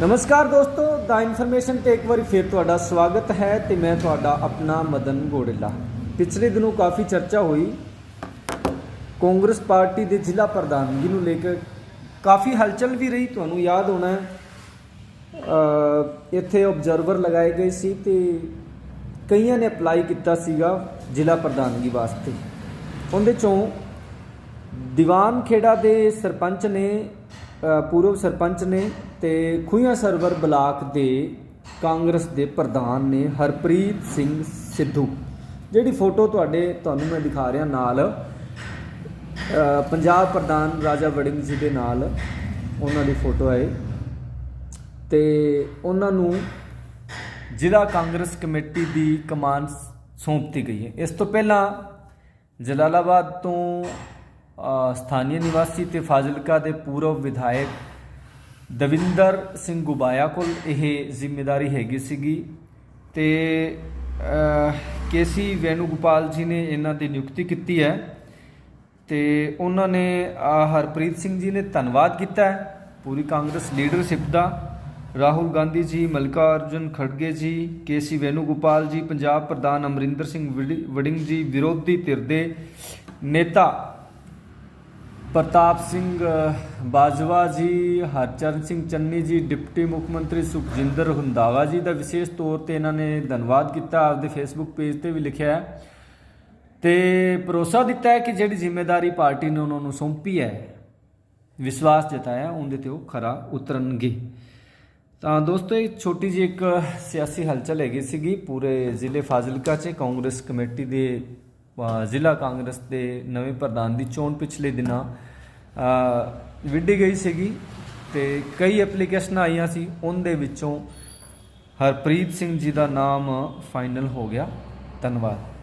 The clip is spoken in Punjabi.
ਨਮਸਕਾਰ ਦੋਸਤੋ, ਦਾ ਇਨਫੋਰਮੇਸ਼ਨ ਤੇ ਇੱਕ ਵਾਰੀ ਫਿਰ ਤੁਹਾਡਾ ਸਵਾਗਤ ਹੈ ਤੇ ਮੈਂ ਤੁਹਾਡਾ ਆਪਣਾ ਮਦਨ ਗੋੜਿਲਾ। ਪਿਛਲੇ ਦਿਨੋਂ ਕਾਫੀ ਚਰਚਾ ਹੋਈ। ਕਾਂਗਰਸ ਪਾਰਟੀ ਦੇ ਜ਼ਿਲ੍ਹਾ ਪ੍ਰਧਾਨਗੀ ਨੂੰ ਲੈ ਕੇ ਕਾਫੀ ਹਲਚਲ ਵੀ ਰਹੀ, ਤੁਹਾਨੂੰ ਯਾਦ ਹੋਣਾ ਹੈ। ਇੱਥੇ ਆਬਜ਼ਰਵਰ ਲਗਾਏ ਗਏ ਸੀ ਤੇ ਕਈਆਂ ਨੇ ਅਪਲਾਈ ਕੀਤਾ ਸੀਗਾ ਜ਼ਿਲ੍ਹਾ ਪ੍ਰਧਾਨਗੀ ਵਾਸਤੇ। ਉਹਦੇ ਚੋਂ ਦੀਵਾਨ ਖੇੜਾ ਦੇ ਸਰਪੰਚ ਨੇ ਪੂਰਵ ਸਰਪੰਚ ਨੇ ਤੇ ਖੂਹੀਆਂ ਸਰਵਰ ਬਲਾਕ ਦੇ ਕਾਂਗਰਸ ਦੇ ਪ੍ਰਧਾਨ ਨੇ ਹਰਪ੍ਰੀਤ ਸਿੰਘ ਸਿੱਧੂ। ਜਿਹੜੀ ਫੋਟੋ ਤੁਹਾਡੇ, ਤੁਹਾਨੂੰ ਮੈਂ ਦਿਖਾ ਰਿਹਾ ਨਾਲ ਪੰਜਾਬ ਪ੍ਰਧਾਨ ਰਾਜਾ ਵੜਿੰਗ ਜੀ ਦੇ ਨਾਲ ਉਹਨਾਂ ਦੀ ਫੋਟੋ ਹੈ ਤੇ ਉਹਨਾਂ ਨੂੰ ਜ਼ਿਲ੍ਹਾ ਕਾਂਗਰਸ ਕਮੇਟੀ ਦੀ ਕਮਾਨ ਸੌਂਪਤੀ ਗਈ ਹੈ। ਇਸ ਤੋਂ ਪਹਿਲਾਂ ਜਲਾਲਾਬਾਦ ਤੋਂ ਸਥਾਨੀ ਨਿਵਾਸੀ ਤੇ ਫਾਜ਼ਿਲਕਾ ਦੇ ਪੂਰਵ ਵਿਧਾਇਕ ਦਵਿੰਦਰ ਸਿੰਘ ਗੁਬਾਇਆ ਕੋਲ ਇਹ ਜ਼ਿੰਮੇਵਾਰੀ ਹੈਗੀ ਸੀਗੀ ਤੇ ਕੇਸੀ ਵੈਨੂਗੋਪਾਲ ਜੀ ਨੇ ਇਹਨਾਂ ਦੀ ਨਿਯੁਕਤੀ ਕੀਤੀ ਹੈ ਤੇ ਉਹਨਾਂ ਨੇ ਹਰਪ੍ਰੀਤ ਸਿੰਘ ਜੀ ਨੇ ਧੰਨਵਾਦ ਕੀਤਾ ਹੈ, ਪੂਰੀ ਕਾਂਗਰਸ ਲੀਡਰਸ਼ਿਪ ਦਾ, ਰਾਹੁਲ ਗਾਂਧੀ ਜੀ ਮਲਕਾ ਅਰਜੁਨ ਖੜਗੇ ਜੀ, ਕੇਸੀ ਵੈਨੂਗੋਪਾਲ ਜੀ, ਪੰਜਾਬ ਪ੍ਰਧਾਨ ਅਮਰਿੰਦਰ ਸਿੰਘ ਵਿੜੀ- ਵੜਿੰਗ ਜੀ, ਵਿਰੋਧੀ ਧਿਰ ਦੇ ਨੇਤਾ ਪ੍ਰਤਾਪ ਸਿੰਘ ਬਾਜਵਾ ਜੀ, ਹਰਚਰਨ ਸਿੰਘ ਚੰਨੀ ਜੀ, ਡਿਪਟੀ ਮੁੱਖ ਮੰਤਰੀ ਸੁਖਜਿੰਦਰ ਹੁੰਦਾਵਾ ਜੀ ਦਾ ਵਿਸ਼ੇਸ਼ ਤੌਰ ਤੇ ਇਹਨਾਂ ਨੇ ਧੰਨਵਾਦ ਕੀਤਾ। ਆਪਦੇ ਫੇਸਬੁੱਕ ਪੇਜ ਤੇ ਵੀ ਲਿਖਿਆ ਹੈ। ਤੇ ਭਰੋਸਾ ਦਿੱਤਾ ਹੈ ਕਿ ਜਿਹੜੀ ਜ਼ਿੰਮੇਵਾਰੀ ਪਾਰਟੀ ਨੇ ਉਹਨਾਂ ਨੂੰ ਸੌਂਪੀ ਹੈ, ਵਿਸ਼ਵਾਸ ਜਤਾਇਆ, ਉਹਦੇ ਤੇ ਉਹ ਖਰਾ ਉਤਰਨਗੇ। ਤਾਂ ਦੋਸਤੋ, ਇਹ ਛੋਟੀ ਜਿਹੀ ਇੱਕ ਸਿਆਸੀ ਹਲਚਲ ਹੈਗੀ ਸੀਗੀ। ਪੂਰੇ ਜ਼ਿਲ੍ਹੇ ਫਾਜ਼ਿਲਕਾ 'ਚ ਕਾਂਗਰਸ ਕਮੇਟੀ ਦੇ ਜ਼ਿਲ੍ਹਾ ਕਾਂਗਰਸ ਦੇ ਨਵੇਂ ਪ੍ਰਧਾਨ ਦੀ ਚੋਣ ਪਿਛਲੇ ਦਿਨਾਂ ਵਿੱਢੀ ਗਈ ਸੀਗੀ ਤੇ ਕਈ ਐਪਲੀਕੇਸ਼ਨਾਂ ਆਈਆਂ ਸੀ, ਉਹਦੇ ਵਿੱਚੋਂ ਹਰਪ੍ਰੀਤ ਸਿੰਘ ਜੀ ਦਾ ਨਾਮ ਫਾਈਨਲ ਹੋ ਗਿਆ। ਧੰਨਵਾਦ।